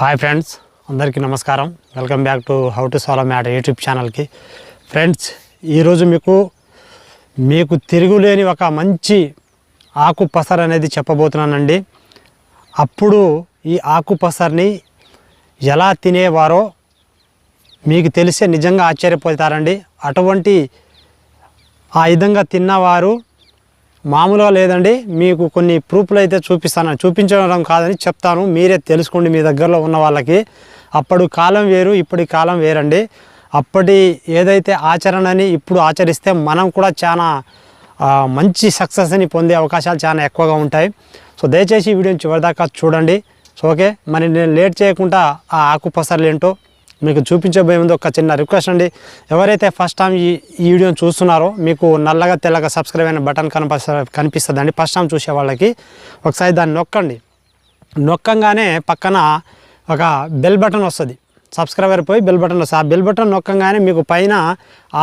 Hi friends అందరికీ నమస్కారం. Welcome back to how to solve math YouTube ఛానల్కి. Friends ఈరోజు మీకు మీకు తిరుగులేని ఒక మంచి ఆకు పసర్ అనేది చెప్పబోతున్నానండి. అప్పుడు ఈ ఆకు పసర్ని ఎలా తినేవారో మీకు తెలిసే నిజంగా ఆశ్చర్యపోతారండి. అటువంటి ఆ విధంగా తిన్నవారు మామూలుగా లేదండి. మీకు కొన్ని ప్రూఫ్లు అయితే చూపిస్తాను. చూపించడం కాదని చెప్తాను. మీరే తెలుసుకోండి మీ దగ్గరలో ఉన్న వాళ్ళకి. అప్పుడు కాలం వేరు ఇప్పటి కాలం వేరండి. అప్పటి ఏదైతే ఆచరణని ఇప్పుడు ఆచరిస్తే మనం కూడా చాలా మంచి సక్సెస్ని పొందే అవకాశాలు చాలా ఎక్కువగా ఉంటాయి. సో దయచేసి ఈ వీడియోని చివరిదాకా చూడండి. So okay. మరి నేను లేట్ చేయకుండా ఆ ఆకుపసర్లు ఏంటో మీకు చూపించబోయే ముందు ఒక చిన్న రిక్వెస్ట్ అండి. ఎవరైతే ఫస్ట్ టైం ఈ ఈ వీడియోని చూస్తున్నారో మీకు నల్లగా తెల్లగా సబ్స్క్రైబ్ అయిన బటన్ కనిపిస్త కనిపిస్తుందండి. ఫస్ట్ టైం చూసే వాళ్ళకి ఒకసారి దాన్ని నొక్కండి. నొక్కంగానే పక్కన ఒక బెల్ బటన్ వస్తుంది. సబ్స్క్రైబర్ పోయి బెల్ బటన్ వస్తుంది. ఆ బెల్ బటన్ నొక్కంగానే మీకు పైన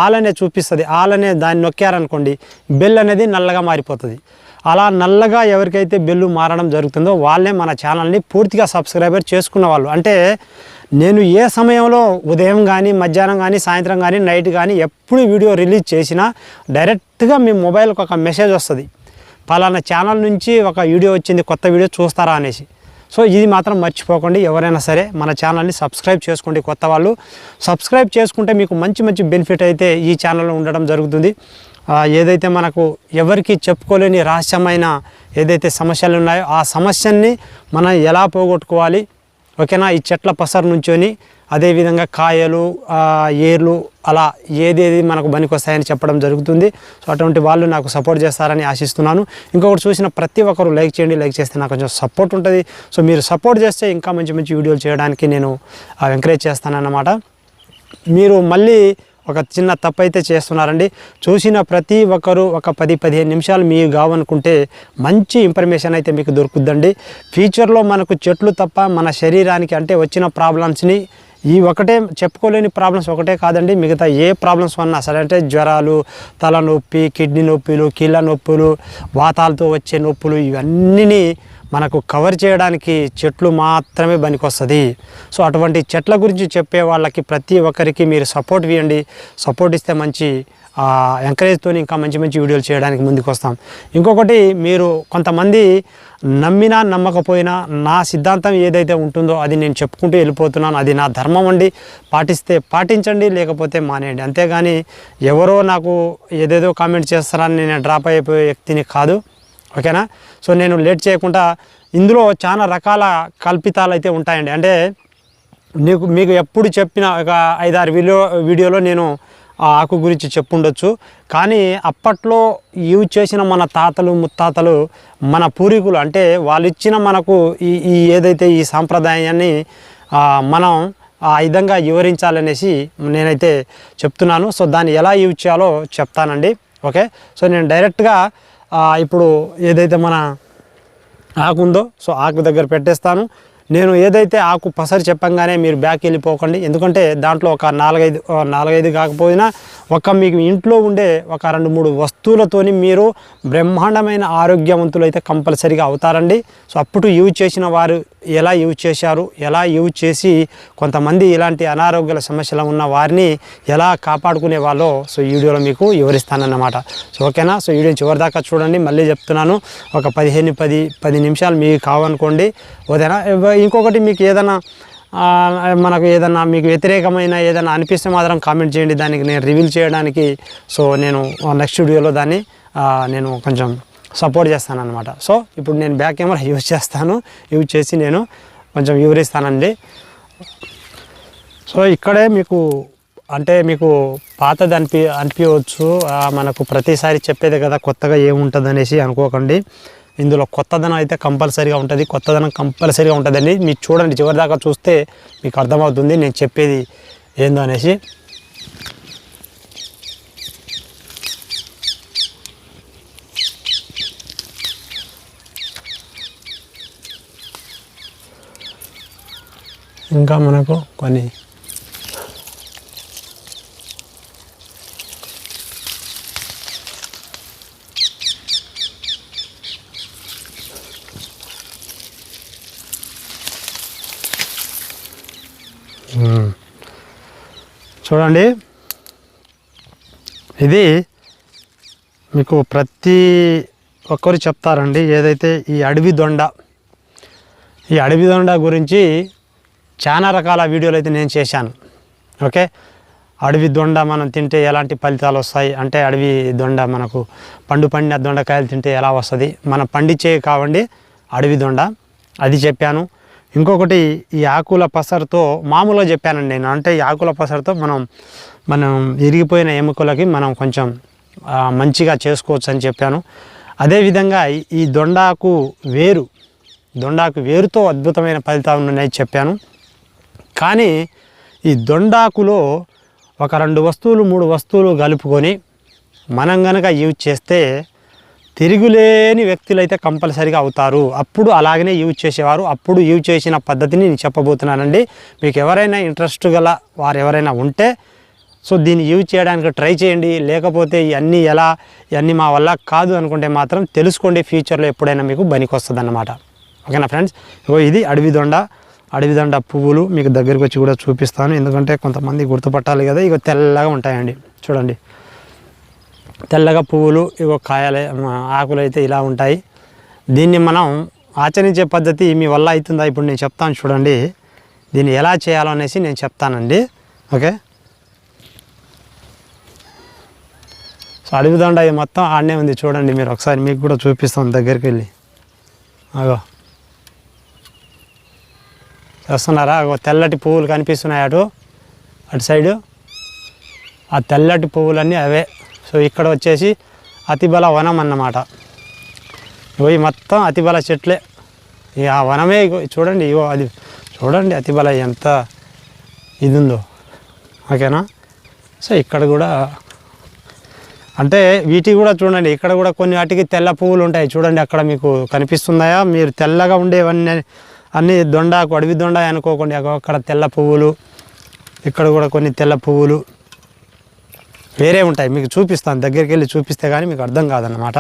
ఆల్ అనేది చూపిస్తుంది. ఆల్ అనే దాన్ని నొక్కారనుకోండి బెల్ అనేది నల్లగా మారిపోతుంది. అలా నల్లగా ఎవరికైతే బెల్లు మారడం జరుగుతుందో వాళ్ళే మన ఛానల్ని పూర్తిగా సబ్స్క్రైబర్ చేసుకున్న వాళ్ళు. అంటే నేను ఏ సమయంలో ఉదయం కానీ మధ్యాహ్నం కానీ సాయంత్రం కానీ నైట్ కానీ ఎప్పుడు వీడియో రిలీజ్ చేసినా డైరెక్ట్గా మీ మొబైల్కి ఒక మెసేజ్ వస్తుంది. పలానా ఛానల్ నుంచి ఒక వీడియో వచ్చింది కొత్త వీడియో చూస్తారా అనేసి. సో ఇది మాత్రం మర్చిపోకండి. ఎవరైనా సరే మన ఛానల్ని సబ్స్క్రైబ్ చేసుకోండి కొత్త వాళ్ళు. సబ్స్క్రైబ్ చేసుకుంటే మీకు మంచి మంచి బెనిఫిట్ అయితే ఈ ఛానల్లో ఉండడం జరుగుతుంది. ఏదైతే మనకు ఎవరికి చెప్పుకోలేని రహస్యమైన ఏదైతే సమస్యలు ఉన్నాయో ఆ సమస్యని మనం ఎలా పోగొట్టుకోవాలి? ఓకేనా? ఈ చెట్ల పసరు నుంచొని అదేవిధంగా కాయలు ఏర్లు అలా ఏదేది మనకు పనికొస్తాయని చెప్పడం జరుగుతుంది. సో అటువంటి వాళ్ళు నాకు సపోర్ట్ చేస్తారని ఆశిస్తున్నాను. ఇంకొకటి చూసిన ప్రతి ఒక్కరు లైక్ చేయండి లైక్ చేస్తే నాకు కొంచెం సపోర్ట్ ఉంటుంది. సో మీరు సపోర్ట్ చేస్తే ఇంకా మంచి మంచి వీడియోలు చేయడానికి నేను ఎంకరేజ్ చేస్తానన్నమాట. మీరు మళ్ళీ ఒక చిన్న తప్పు అయితే చేస్తున్నారండి. చూసిన ప్రతి ఒక్కరు ఒక పది పదిహేను నిమిషాలు మీకు కావనుకుంటే మంచి ఇన్ఫర్మేషన్ అయితే మీకు దొరుకుద్దండి. ఫ్యూచర్లో మనకు చెట్లు తప్ప మన శరీరానికి అంటే వచ్చిన ప్రాబ్లమ్స్ని ఈ ఒకటే చెప్పుకోలేని ప్రాబ్లమ్స్ ఒకటే కాదండి మిగతా ఏ ప్రాబ్లమ్స్ ఉన్నా సరే అంటే జ్వరాలు తలనొప్పి కిడ్నీ నొప్పులు కీళ్ళ నొప్పులు వాతాలతో వచ్చే నొప్పులు ఇవన్నీ మనకు కవర్ చేయడానికి చెట్లు మాత్రమే పనికొస్తుంది. సో అటువంటి చెట్ల గురించి చెప్పే వాళ్ళకి ప్రతి ఒక్కరికి మీరు సపోర్ట్ ఇవ్వండి. సపోర్ట్ ఇస్తే మంచి ఎంకరేజ్తో ఇంకా మంచి మంచి వీడియోలు చేయడానికి ముందుకు వస్తాం ఇంకొకటి మీరు కొంతమంది నమ్మినా నమ్మకపోయినా నా సిద్ధాంతం ఏదైతే ఉంటుందో అది నేను చెప్పుకుంటూ వెళ్ళిపోతున్నాను. అది నా ధర్మం అండి. పాటిస్తే పాటించండి లేకపోతే మానేయండి. అంతేగాని ఎవరో నాకు ఏదేదో కామెంట్ చేస్తారని నేను డ్రాప్ అయిపోయే వ్యక్తిని కాదు. ఓకేనా? సో నేను లేట్ చేయకుండా ఇందులో చాలా రకాల కల్పితాలు అయితే ఉంటాయండి. అంటే నీకు మీకు ఎప్పుడు చెప్పిన ఒక ఐదారు వీడియో వీడియోలో నేను ఆ ఆకు గురించి చెప్పుండొచ్చు. కానీ అప్పట్లో యూజ్ చేసిన మన తాతలు ముత్తాతలు మన పూర్వీకులు అంటే వాళ్ళు ఇచ్చిన మనకు ఈ ఈ ఏదైతే ఈ సాంప్రదాయాన్ని మనం ఆ విధంగా వివరించాలనేసి నేనైతే చెప్తున్నాను. సో దాన్ని ఎలా యూజ్ చేయాలో చెప్తానండి. ఓకే? సో నేను డైరెక్ట్గా ఇప్పుడు ఏదైతే మన ఆకు ఉందో సో ఆకు దగ్గర పెట్టేస్తాను. నేను ఏదైతే ఆకు పసరు చెప్పంగానే మీరు బ్యాక్ వెళ్ళిపోకండి. ఎందుకంటే దాంట్లో ఒక నాలుగైదు నాలుగైదు కాకపోయినా ఒక మీకు ఇంట్లో ఉండే ఒక రెండు మూడు వస్తువులతోని మీరు బ్రహ్మాండమైన ఆరోగ్యవంతులు అయితే కంపల్సరీగా అవుతారండి. సో అప్పుడు యూజ్ చేసిన వారు ఎలా యూజ్ చేశారు ఎలా యూజ్ చేసి కొంతమంది ఇలాంటి అనారోగ్యాల సమస్యలు ఉన్న వారిని ఎలా కాపాడుకునే వాళ్ళో సో ఈ వీడియోలో మీకు వివరిస్తానన్నమాట. సో ఓకేనా సో వీడియో చివరి దాకా చూడండి మళ్ళీ చెప్తున్నాను. ఒక పదిహేను పది పది నిమిషాలు మీకు కావనుకోండి ఓకేనా? ఇంకొకటి మీకు ఏదైనా మనకు ఏదన్నా మీకు వ్యతిరేకమైన ఏదైనా అనిపిస్తే మాత్రం కామెంట్ చేయండి. దానికి నేను రివీల్ చేయడానికి సో నేను నెక్స్ట్ వీడియోలో దాన్ని నేను కొంచెం సపోర్ట్ చేస్తాను అనమాట సో ఇప్పుడు నేను బ్యాక్ కెమెరా యూజ్ చేస్తాను. యూజ్ చేసి నేను కొంచెం వివరిస్తానండి. సో ఇక్కడే మీకు అంటే మీకు పాతది అనిపి అనిపించవచ్చు మనకు ప్రతిసారి చెప్పేది కదా కొత్తగా ఏముంటుంది అనేసి అనుకోకండి. ఇందులో కొత్తదనం అయితే కంపల్సరీగా ఉంటుంది. కొత్తదనం కంపల్సరీగా ఉంటుందండి. మీరు చూడండి చివరిదాకా చూస్తే మీకు అర్థమవుతుంది నేను చెప్పేది ఏందో అనేసి. ఇంకా మనకు కొన్ని చూడండి. ఇది మీకు ప్రతి ఒక్కరు చెప్తారండి. ఏదైతే ఈ అడవి దొండ ఈ అడవి దొండ గురించి చాలా రకాల వీడియోలు అయితే నేను చేశాను. ఓకే? అడవి దొండ మనం తింటే ఎలాంటి ఫలితాలు వస్తాయి? అంటే అడవి దొండ మనకు పండు పండిన దొండకాయలు తింటే ఎలా వస్తుంది? మనం పండించే కావండి అడవి దొండ. అది చెప్పాను. ఇంకొకటి ఈ ఆకుల పసరుతో మామూలుగా చెప్పానండి నేను. అంటే ఈ ఆకుల పసరుతో మనం మనం ఇరిగిపోయిన ఎముకలకి మనం కొంచెం మంచిగా చేసుకోవచ్చు అని చెప్పాను అదేవిధంగా ఈ- ఈ దొండాకు వేరు దొండాకు వేరుతో అద్భుతమైన ఫలితాలు ఉన్నాయని చెప్పాను. కానీ ఈ దొండాకులో ఒక రెండు వస్తువులు మూడు వస్తువులు కలుపుకొని మనం గనక యూజ్ చేస్తే తిరుగులేని వ్యక్తులు అయితే కంపల్సరీగా అవుతారు. అప్పుడు అలాగనే యూజ్ చేసేవారు. అప్పుడు యూజ్ చేసిన పద్ధతిని నేను చెప్పబోతున్నానండి. మీకు ఎవరైనా ఇంట్రెస్ట్ గల వారు ఎవరైనా ఉంటే సో దీన్ని యూజ్ చేయడానికి ట్రై చేయండి. లేకపోతే ఇవన్నీ ఎలా ఇవన్నీ మా వల్ల కాదు అనుకుంటే మాత్రం తెలుసుకోండి. ఫ్యూచర్లో ఎప్పుడైనా మీకు బనికి వస్తుంది అన్నమాట ఓకేనా ఫ్రెండ్స్? ఇగో ఇది అడవి దొండ. అడవిదండ పువ్వులు మీకు దగ్గరికి వచ్చి కూడా చూపిస్తాను. ఎందుకంటే కొంతమంది గుర్తుపట్టాలి కదా ఇక తెల్లగా ఉంటాయండి. చూడండి. తెల్లగా పువ్వులు ఇగో కాయలు ఆకులు అయితే ఇలా ఉంటాయి. దీన్ని మనం ఆచరించే పద్ధతి మీ వల్ల అవుతుందా ఇప్పుడు నేను చెప్తాను చూడండి. దీన్ని ఎలా చేయాలో అనేసి నేను చెప్తానండి. ఓకే? సో అడవిదండ మొత్తం ఆడనే ఉంది చూడండి మీరు ఒకసారి మీకు కూడా చూపిస్తాం దగ్గరికి వెళ్ళి. అగో. చూస్తున్నారా తెల్లటి పువ్వులు కనిపిస్తున్నాయి అటు అటు సైడు. ఆ తెల్లటి పువ్వులన్నీ అవే. సో ఇక్కడ వచ్చేసి అతిబల వనం అన్నమాట. ఇవి మొత్తం అతిబల చెట్లే. ఇక ఆ వనమే చూడండి ఇగో అది చూడండి అతిబల ఎంత ఇది ఉందో ఓకేనా? సో ఇక్కడ కూడా అంటే వీటి కూడా చూడండి ఇక్కడ కూడా కొన్ని వాటికి తెల్ల పువ్వులు ఉంటాయి. చూడండి అక్కడ మీకు కనిపిస్తున్నాయా? మీరు తెల్లగా ఉండేవన్నీ అన్ని దొండాకు అడవి దొండ అనుకోకుండా అక్కడ తెల్ల పువ్వులు ఇక్కడ కూడా కొన్ని తెల్ల పువ్వులు వేరే ఉంటాయి. మీకు చూపిస్తాను. దగ్గరికి వెళ్ళి చూపిస్తే కానీ మీకు అర్థం కాదన్నమాట.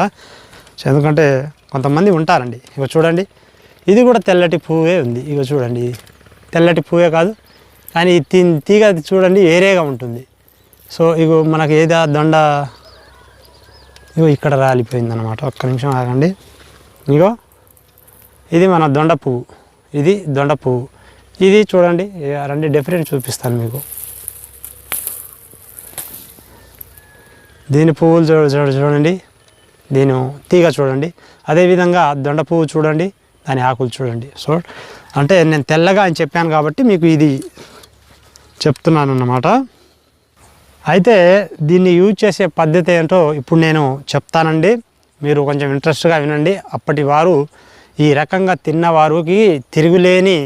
ఎందుకంటే కొంతమంది ఉంటారండి. ఇక చూడండి. ఇది కూడా తెల్లటి పువ్వే ఉంది. ఇక చూడండి. తెల్లటి పువ్వే కాదు. కానీ ఈ తీగ చూడండి వేరేగా ఉంటుంది. సో ఇగో మనకి ఏదో దొండ? ఇగో ఇక్కడ రాలిపోయింది అనమాట ఒక్క నిమిషం ఆగండి. ఇగో ఇది మన దొండ పువ్వు. ఇది దొండ పువ్వు. ఇది చూడండి రెండు డిఫరెంట్ చూపిస్తాను మీకు. దీని పువ్వులు చూడ చూడ చూడండి. దీని తీగ చూడండి. అదేవిధంగా దొండ పువ్వు చూడండి దాని ఆకులు చూడండి. సో అంటే నేను తెల్లగా అని చెప్పాను కాబట్టి మీకు ఇది చెప్తున్నాను అన్నమాట అయితే దీన్ని యూజ్ చేసే పద్ధతి ఏంటో ఇప్పుడు నేను చెప్తానండి. మీరు కొంచెం ఇంట్రెస్ట్గా వినండి. అప్పటి వారు ఈ రకంగా తిన్నవారికి తిరుగులేని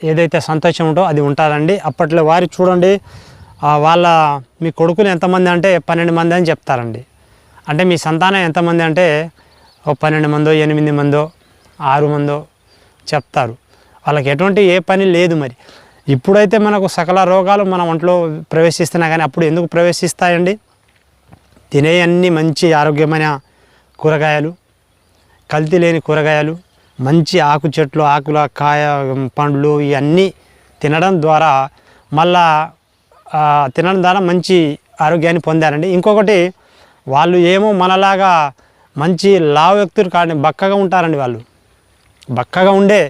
ఏదైతే సంతోషం ఉంటో అది ఉంటారండి అప్పట్లో వారి చూడండి వాళ్ళ మీ కొడుకులు ఎంతమంది అంటే పన్నెండు మంది అని చెప్తారండి. అంటే మీ సంతానం ఎంతమంది అంటే ఓ పన్నెండు మందో ఎనిమిది మందో ఆరు మందో చెప్తారు. వాళ్ళకి ఎటువంటి ఏ పని లేదు మరి. ఇప్పుడైతే మనకు సకల రోగాలు మన ఒంట్లో ప్రవేశిస్తున్నా కానీ అప్పుడు ఎందుకు ప్రవేశిస్తాయండి? తినే అన్ని మంచి ఆరోగ్యమైన కూరగాయలు కల్తీ లేని కూరగాయలు మంచి ఆకు చెట్లు ఆకుల కాయ పండ్లు ఇవన్నీ తినడం ద్వారా మళ్ళా తినడం ద్వారా మంచి ఆరోగ్యాన్ని పొందారండి. ఇంకొకటి వాళ్ళు ఏమో మనలాగా మంచి లావు వ్యక్తులు కానీ బక్కగా ఉంటారండి వాళ్ళు. బక్కగా ఉండే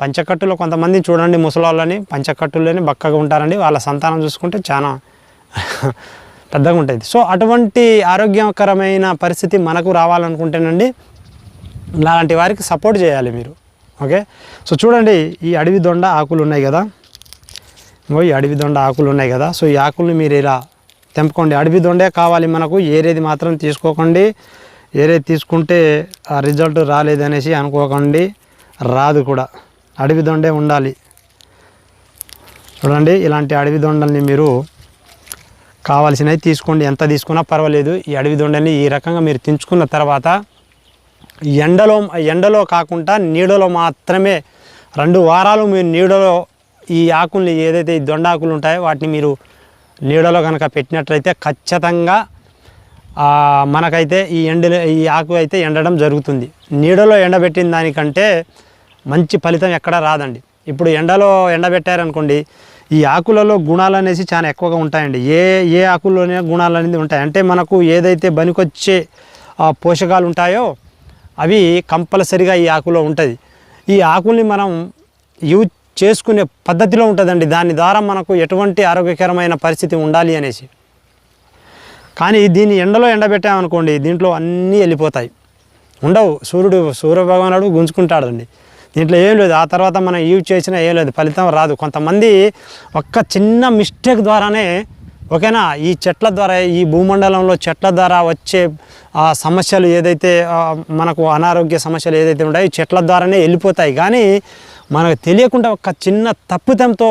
పంచకట్టులో కొంతమంది చూడండి ముసలాళ్ళని పంచకట్టులోనే బక్కగా ఉంటారండి. వాళ్ళ సంతానం చూసుకుంటే చాలా పెద్దగా ఉంటుంది. సో అటువంటి ఆరోగ్యకరమైన పరిస్థితి మనకు రావాలనుకుంటేనండి లాంటి వారికి సపోర్ట్ చేయాలి మీరు. ఓకే సో చూడండి ఈ అడవి దొండ ఆకులు ఉన్నాయి కదా? ఇగో ఈ అడవి దొండ ఆకులు ఉన్నాయి కదా? సో ఈ ఆకుల్ని మీరు ఇలా తెంపుకోండి. అడవి దొండే కావాలి మనకు ఏరేది మాత్రం తీసుకోకండి. ఏరేది తీసుకుంటే ఆ రిజల్ట్ రాలేదనేసి అనుకోకండి. రాదు కూడా. అడవి దొండే ఉండాలి. చూడండి ఇలాంటి అడవి దొండల్ని మీరు కావాల్సినవి తీసుకోండి. ఎంత తీసుకున్నా పర్వాలేదు. ఈ అడవి దొండని ఈ రకంగా మీరు తెంచుకున్న తర్వాత ఎండలో ఎండలో కాకుండా నీడలో మాత్రమే రెండు వారాలు మీరు నీడలో ఈ ఆకుల్ని ఏదైతే ఈ దొండ ఆకులు ఉంటాయో వాటిని మీరు నీడలో కనుక పెట్టినట్లయితే ఖచ్చితంగా మనకైతే ఈ ఎండ ఈ ఆకు అయితే ఎండడం జరుగుతుంది. నీడలో ఎండబెట్టిన దానికంటే మంచి ఫలితం ఎక్కడ రాదండి. ఇప్పుడు ఎండలో ఎండబెట్టారనుకోండి ఈ ఆకులలో గుణాలు అనేసి చాలా ఎక్కువగా ఉంటాయండి. ఏ ఏ ఆకుల్లోనే గుణాలు అనేది ఉంటాయి. అంటే మనకు ఏదైతే బనికొచ్చే పోషకాలు ఉంటాయో అవి కంపల్సరిగా ఈ ఆకులో ఉంటుంది. ఈ ఆకుల్ని మనం యూజ్ చేసుకునే పద్ధతిలో ఉంటుందండి. దాని ద్వారా మనకు ఎటువంటి ఆరోగ్యకరమైన పరిస్థితి ఉండాలి అనేసి. కానీ దీన్ని ఎండలో ఎండబెట్టామనుకోండి దీంట్లో అన్నీ వెళ్ళిపోతాయి. ఉండవు. సూర్యుడు సూర్యభగవానుడు గుంజుకుంటాడు అండి దీంట్లో ఏం లేదు. ఆ తర్వాత మనం యూజ్ చేసినా ఏం లేదు. ఫలితం రాదు. కొంతమంది ఒక్క చిన్న మిస్టేక్ ద్వారానే ఓకేనా? ఈ చెట్ల ద్వారా ఈ భూమండలంలో చెట్ల ద్వారా వచ్చే ఆ సమస్యలు ఏదైతే మనకు అనారోగ్య సమస్యలు ఏదైతే ఉంటాయో చెట్ల ద్వారానే వెళ్ళిపోతాయి. కానీ మనకు తెలియకుండా ఒక చిన్న తప్పిదంతో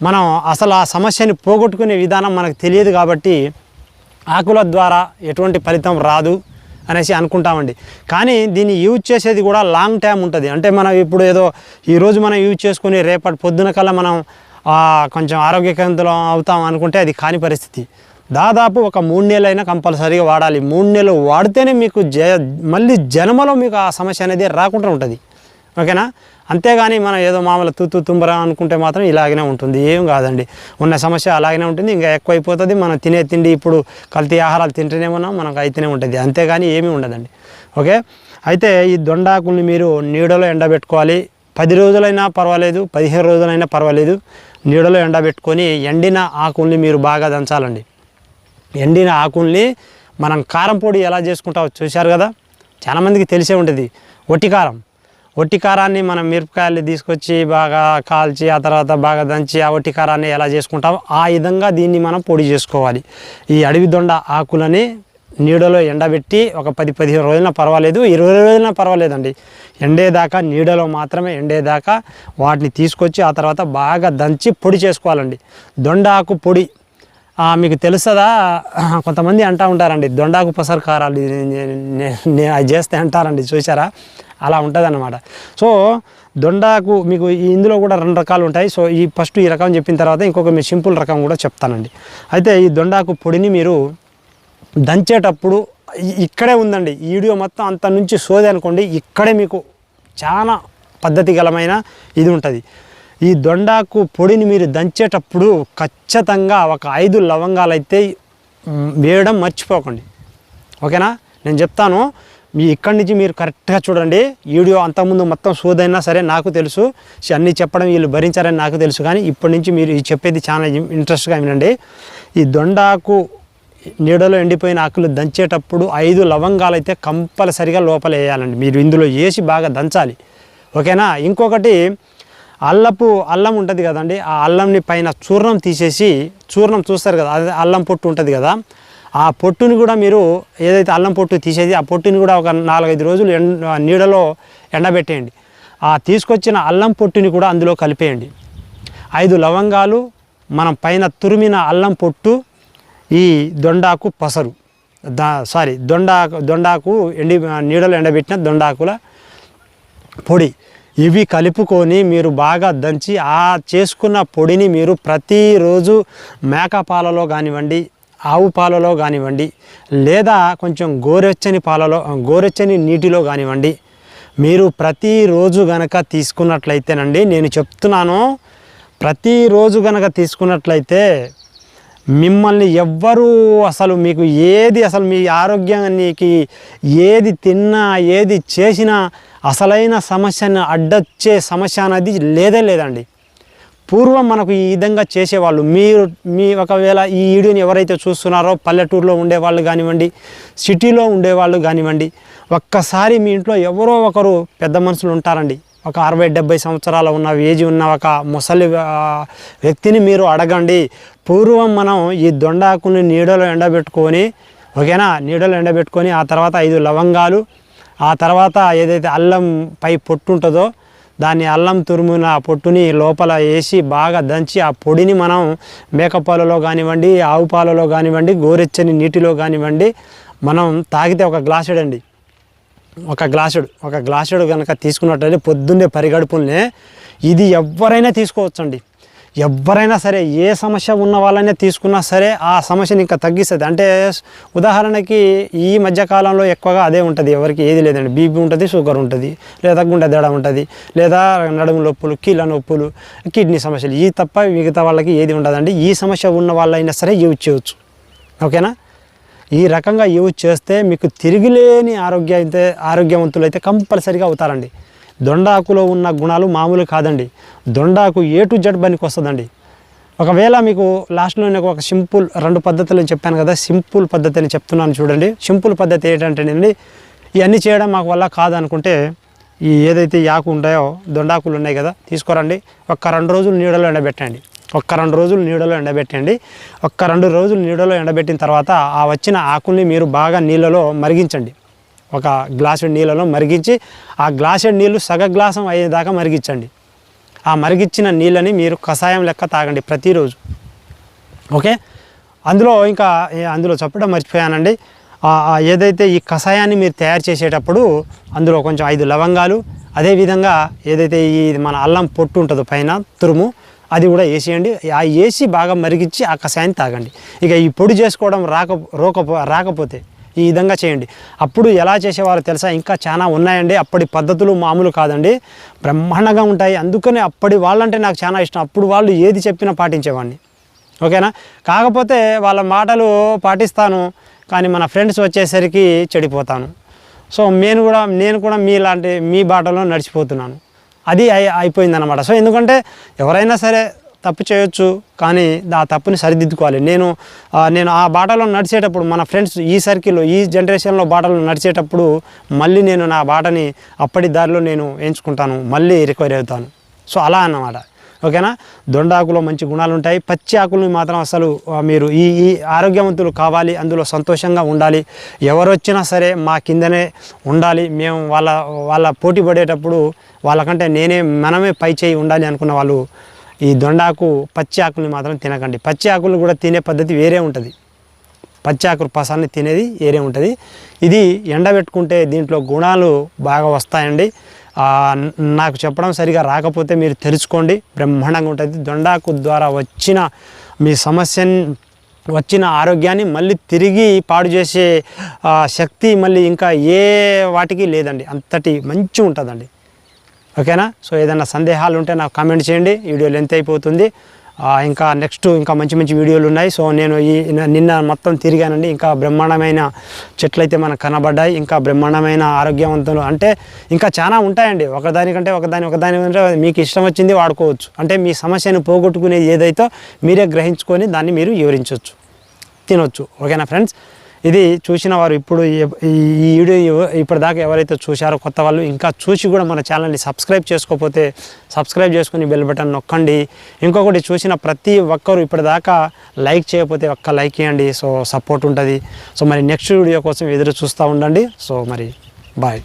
మనం అసలు ఆ సమస్యని పోగొట్టుకునే విధానం మనకు తెలియదు కాబట్టి ఆకుల ద్వారా ఎటువంటి ఫలితం రాదు అనేసి అనుకుంటామండి. కానీ దీన్ని యూజ్ చేసేది కూడా లాంగ్ టైం ఉంటుంది. అంటే మనం ఇప్పుడు ఏదో ఈరోజు మనం యూజ్ చేసుకుని రేపటి పొద్దున కల్లా మనం కొంచెం ఆరోగ్యవంతులం అవుతాం అనుకుంటే అది కాని పరిస్థితి. దాదాపు ఒక మూడు నెలలైనా కంపల్సరీగా వాడాలి. మూడు నెలలు వాడితేనే మీకు జ మళ్ళీ జన్మలో మీకు ఆ సమస్య అనేది రాకుండా ఉంటుంది. ఓకేనా? అంతేగాని మనం ఏదో మామూలు తూతు తుంబరా అనుకుంటే మాత్రం ఇలాగనే ఉంటుంది. ఏం కాదండి. ఉన్న సమస్య అలాగనే ఉంటుంది. ఇంకా ఎక్కువైపోతుంది. మనం తినే తిండి ఇప్పుడు కల్తీ ఆహారాలు తింటూనే ఉన్నాం. మనకు అయితేనే ఉంటుంది. అంతేగాని ఏమీ ఉండదండి. ఓకే? అయితే ఈ దొండాకుల్ని మీరు నీడలో ఎండబెట్టుకోవాలి. పది రోజులైనా పర్వాలేదు. పదిహేను రోజులైనా పర్వాలేదు. నీడలో ఎండబెట్టుకొని ఎండిన ఆకుల్ని మీరు బాగా దంచాలండి. ఎండిన ఆకుల్ని మనం కారం పొడి ఎలా చేసుకుంటామో చూశారు కదా? చాలామందికి తెలిసే ఉంటుంది ఒట్టి కారం. ఒట్టి కారాన్ని మనం మిరపకాయలు తీసుకొచ్చి బాగా కాల్చి ఆ తర్వాత బాగా దంచి ఆ ఒట్టి కారాన్ని ఎలా చేసుకుంటామో ఆ విధంగా దీన్ని మనం పొడి చేసుకోవాలి. ఈ అడవి దొండ ఆకులని నీడలో ఎండబెట్టి ఒక పది పదిహేను రోజులైనా పర్వాలేదు ఇరవై రోజులైనా పర్వాలేదండి. ఎండేదాకా నీడలో మాత్రమే ఎండేదాకా వాటిని తీసుకొచ్చి ఆ తర్వాత బాగా దంచి పొడి చేసుకోవాలండి. దొండాకు పొడి. మీకు తెలుస్తుందా కొంతమంది అంటూ ఉంటారండి దొండాకు పసరకారాలు నేను అది చేస్తే అంటారండి చూసారా అలా ఉంటుందన్నమాట. సో దొండాకు మీకు ఇందులో కూడా రెండు రకాలు ఉంటాయి. సో ఈ ఫస్ట్ ఈ రకం చెప్పిన తర్వాత ఇంకొక మీ సింపుల్ రకం కూడా చెప్తానండి. అయితే ఈ దొండాకు పొడిని మీరు దంచేటప్పుడు ఇక్కడే ఉందండి. ఈ వీడియో మొత్తం అంత నుంచి సోది అనుకోండి ఇక్కడే మీకు చాలా పద్ధతి గలమైన ఇది ఉంటుంది. ఈ దొండాకు పొడిని మీరు దంచేటప్పుడు ఖచ్చితంగా ఒక ఐదు లవంగాలు అయితే వేయడం మర్చిపోకండి. ఓకేనా? నేను చెప్తాను మీ ఇక్కడి నుంచి మీరు కరెక్ట్గా చూడండి. వీడియో అంతకుముందు మొత్తం సోదైనా సరే నాకు తెలుసు. అన్నీ చెప్పడం వీళ్ళు భరించారని నాకు తెలుసు. కానీ ఇప్పటి నుంచి మీరు చెప్పేది చాలా ఇంట్రెస్ట్గా వినండి. ఈ దొండాకు నీడలో ఎండిపోయిన ఆకులు దంచేటప్పుడు ఐదు లవంగాలు అయితే కంపల్సరిగా లోపల వేయాలండి. మీరు ఇందులో వేసి బాగా దంచాలి. ఓకేనా? ఇంకొకటి అల్లపు అల్లం ఉంటుంది కదండి ఆ అల్లంని పైన చూర్ణం తీసేసి చూర్ణం చూస్తారు కదా అదే అల్లం పొట్టు ఉంటుంది కదా ఆ పొట్టుని కూడా మీరు ఏదైతే అల్లం పొట్టు తీసేది ఆ పొట్టుని కూడా ఒక నాలుగైదు రోజులు ఎండ నీడలో ఎండబెట్టేయండి. ఆ తీసుకొచ్చిన అల్లం పొట్టుని కూడా అందులో కలిపేయండి. ఐదు లవంగాలు మనం పైన తురిమిన అల్లం పొట్టు ఈ దొండాకు పసరు. దా సారీ దొండాకు దొండాకు ఎండి నీడలో ఎండబెట్టిన దొండాకుల పొడి. ఇవి కలుపుకొని మీరు బాగా దంచి ఆ చేసుకున్న పొడిని మీరు ప్రతిరోజు మేక పాలలో కానివ్వండి ఆవు పాలలో కానివ్వండి లేదా కొంచెం గోరెచ్చని పాలలో గోరెచ్చని నీటిలో కానివ్వండి మీరు ప్రతిరోజు గనక తీసుకున్నట్లయితేనండి నేను చెప్తున్నాను ప్రతిరోజు గనక తీసుకున్నట్లయితే మిమ్మల్ని ఎవ్వరూ అసలు మీకు ఏది అసలు మీ ఆరోగ్యానికి ఏది తిన్నా ఏది చేసినా అసలైన సమస్యను అడ్డొచ్చే సమస్య అనేది లేదే లేదండి. పూర్వం మనకు ఈ విధంగా చేసేవాళ్ళు. మీరు మీ ఒకవేళ ఈ వీడియోని ఎవరైతే చూస్తున్నారో పల్లెటూరులో ఉండేవాళ్ళు కానివ్వండి సిటీలో ఉండేవాళ్ళు కానివ్వండి ఒక్కసారి మీ ఇంట్లో ఎవరో ఒకరు పెద్ద మనుషులు ఉంటారండి. ఒక అరవై డెబ్బై సంవత్సరాల ఉన్న ఏజ్ ఉన్న ఒక ముసలి వ్యక్తిని మీరు అడగండి. పూర్వం మనం ఈ దొండాకుని నీడలో ఎండబెట్టుకొని ఓకేనా? నీడలో ఎండబెట్టుకొని ఆ తర్వాత ఐదు లవంగాలు ఆ తర్వాత ఏదైతే అల్లం పై పొట్టు ఉంటుందో దాన్ని అల్లం తురుమున పొట్టుని లోపల వేసి బాగా దంచి ఆ పొడిని మనం మేకపాలలో కానివ్వండి ఆవు పాలలో కానివ్వండి గోరెచ్చని నీటిలో కానివ్వండి మనం తాగితే ఒక గ్లాస్ ఇడండి ఒక గ్లాసుడు ఒక గ్లాసుడు కనుక తీసుకున్నట్లయితే పొద్దున్నే పరిగడుపుల్నే ఇది ఎవరైనా తీసుకోవచ్చండి. ఎవరైనా సరే ఏ సమస్య ఉన్న వాళ్ళనే తీసుకున్నా సరే ఆ సమస్యని ఇంకా తగ్గిస్తుంది. అంటే ఉదాహరణకి ఈ మధ్యకాలంలో ఎక్కువగా అదే ఉంటుంది. ఎవరికి ఏది లేదండి. బీపీ ఉంటుంది షుగర్ ఉంటుంది లేదా గుండె దడ ఉంటుంది లేదా నడుము నొప్పులు కీళ్ళ నొప్పులు కిడ్నీ సమస్యలు. ఈ తప్ప మిగతా వాళ్ళకి ఏది ఉండదండి. ఈ సమస్య ఉన్న వాళ్ళైనా సరే యూజ్ చేయవచ్చు ఓకేనా? ఈ రకంగా యూజ్ చేస్తే మీకు తిరిగిలేని ఆరోగ్య అయితే ఆరోగ్యవంతులు అయితే కంపల్సరీగా అవుతారండి. దొండాకులో ఉన్న గుణాలు మామూలు కాదండి. దొండాకు ఏ టు జడ్ పనికి వస్తుందండి. ఒకవేళ మీకు లాస్ట్లో నేను ఒక సింపుల్ రెండు పద్ధతులు చెప్పాను కదా సింపుల్ పద్ధతిని చెప్తున్నాను చూడండి. సింపుల్ పద్ధతి ఏంటంటేనండి ఇవన్నీ చేయడం మాకు వల్ల కాదనుకుంటే ఈ ఏదైతే యాకు ఉంటాయో దొండాకులు ఉన్నాయి కదా తీసుకురండి. ఒక్క రెండు రోజులు నీడలో ఎండబెట్టండి. ఒక్క రెండు రోజులు నీడలో ఎండబెట్టండి. ఒక్క రెండు రోజులు నీడలో ఎండబెట్టిన తర్వాత ఆ వచ్చిన ఆకుల్ని మీరు బాగా నీళ్ళలో మరిగించండి. ఒక గ్లాసు నీళ్ళలో మరిగించి ఆ గ్లాసు నీళ్ళు సగ గ్లాసం అయ్యేదాకా మరిగించండి. ఆ మరిగించిన నీళ్ళని మీరు కషాయం లెక్క తాగండి ప్రతిరోజు. ఓకే? అందులో ఇంకా అందులో చెప్పడం మర్చిపోయానండి. ఏదైతే ఈ కషాయాన్ని మీరు తయారు చేసేటప్పుడు అందులో కొంచెం ఐదు లవంగాలు అదేవిధంగా ఏదైతే ఈ మన అల్లం పొట్టు ఉంటుందో పైన తురుము అది కూడా వేసేయండి. ఆ వేసి బాగా మరిగించి ఆ కషాయాన్ని తాగండి. ఇక ఈ పొడి చేసుకోవడం రాక రోకపో రాకపోతే ఈ విధంగా చేయండి. అప్పుడు ఎలా చేసేవారో తెలుసా? ఇంకా చాలా ఉన్నాయండి. అప్పటి పద్ధతులు మామూలు కాదండి. బ్రహ్మాండంగా ఉంటాయి. అందుకనే అప్పటి వాళ్ళంటే నాకు చాలా ఇష్టం. అప్పుడు వాళ్ళు ఏది చెప్పినా పాటించేవాడిని. ఓకేనా? కాకపోతే వాళ్ళ మాటలు పాటిస్తాను కానీ మన ఫ్రెండ్స్ వచ్చేసరికి చెడిపోతాను. సో నేను కూడా నేను కూడా మీలాంటి మీ బాటలో నడిచిపోతున్నాను. అది అయి అయిపోయిందన్నమాట. సో ఎందుకంటే ఎవరైనా సరే తప్పు చేయొచ్చు కానీ ఆ తప్పుని సరిదిద్దుకోవాలి. నేను నేను ఆ బాటలో నడిచేటప్పుడు మన ఫ్రెండ్స్ ఈ సర్కిల్లో ఈ జనరేషన్లో బాటలో నడిచేటప్పుడు మళ్ళీ నేను నా బాటని అప్పటి దారిలో నేను ఎంచుకుంటాను మళ్ళీ రికవరీ అవుతాను. సో అలా అన్నమాట. ఓకేనా? దొండాకులో మంచి గుణాలు ఉంటాయి పచ్చి ఆకుల్ని మాత్రం అసలు మీరు ఈ ఈ ఆరోగ్యవంతులు కావాలి అందులో సంతోషంగా ఉండాలి. ఎవరు వచ్చినా సరే మా కిందనే ఉండాలి. మేము వాళ్ళ వాళ్ళ పోటీ పడేటప్పుడు వాళ్ళకంటే నేనే మనమే పై చేయి ఉండాలి అనుకున్న వాళ్ళు ఈ దొండాకు పచ్చి ఆకుల్ని మాత్రం తినకండి. పచ్చి ఆకులు కూడా తినే పద్ధతి వేరే ఉంటుంది. పచ్చి ఆకులు పసాన్ని తినేది వేరే ఉంటుంది. ఇది ఎండబెట్టుకుంటే దీంట్లో గుణాలు బాగా వస్తాయండి. నాకు చెప్పడం సరిగా రాకపోతే మీరు తెరుచుకోండి బ్రహ్మాండంగా ఉంటుంది. దొండాకు ద్వారా వచ్చిన మీ సమస్యని వచ్చిన ఆరోగ్యాన్ని మళ్ళీ తిరిగి పాడు చేసే శక్తి మళ్ళీ ఇంకా ఏ వాటికి లేదండి. అంతటి మంచి ఉంటుందండి. ఓకేనా? సో ఏదైనా సందేహాలు ఉంటే నాకు కామెంట్ చేయండి. వీడియో లెంత్ అయిపోతుంది. ఇంకా నెక్స్ట్ ఇంకా మంచి మంచి వీడియోలు ఉన్నాయి. సో నేను ఈ నిన్న మొత్తం తిరిగానండి. ఇంకా బ్రహ్మాండమైన చెట్లు అయితే మనకు కనబడ్డాయి. ఇంకా బ్రహ్మాండమైన ఆరోగ్యవంతులు అంటే ఇంకా చాలా ఉంటాయండి. ఒకదానికంటే ఒకదాని ఒకదాని మీకు ఇష్టం వచ్చింది వాడుకోవచ్చు. అంటే మీ సమస్యను పోగొట్టుకునేది ఏదైతే మీరే గ్రహించుకొని దాన్ని మీరు వివరించవచ్చు తినొచ్చు. ఓకేనా ఫ్రెండ్స్? ఇది చూసిన వారు ఇప్పుడు ఈ ఈ వీడియో ఇప్పటిదాకా ఎవరైతే చూశారో కొత్త వాళ్ళు ఇంకా చూసి కూడా మన ఛానల్ని సబ్స్క్రైబ్ చేసుకోకపోతే సబ్స్క్రైబ్ చేసుకుని బెల్ బటన్ నొక్కండి. ఇంకొకటి చూసిన ప్రతి ఒక్కరు ఇప్పటిదాకా లైక్ చేయకపోతే ఒక్క లైక్ చేయండి. సో సపోర్ట్ ఉంటుంది. సో మరి నెక్స్ట్ వీడియో కోసం ఎదురు చూస్తూ ఉండండి. సో మరి బాయ్.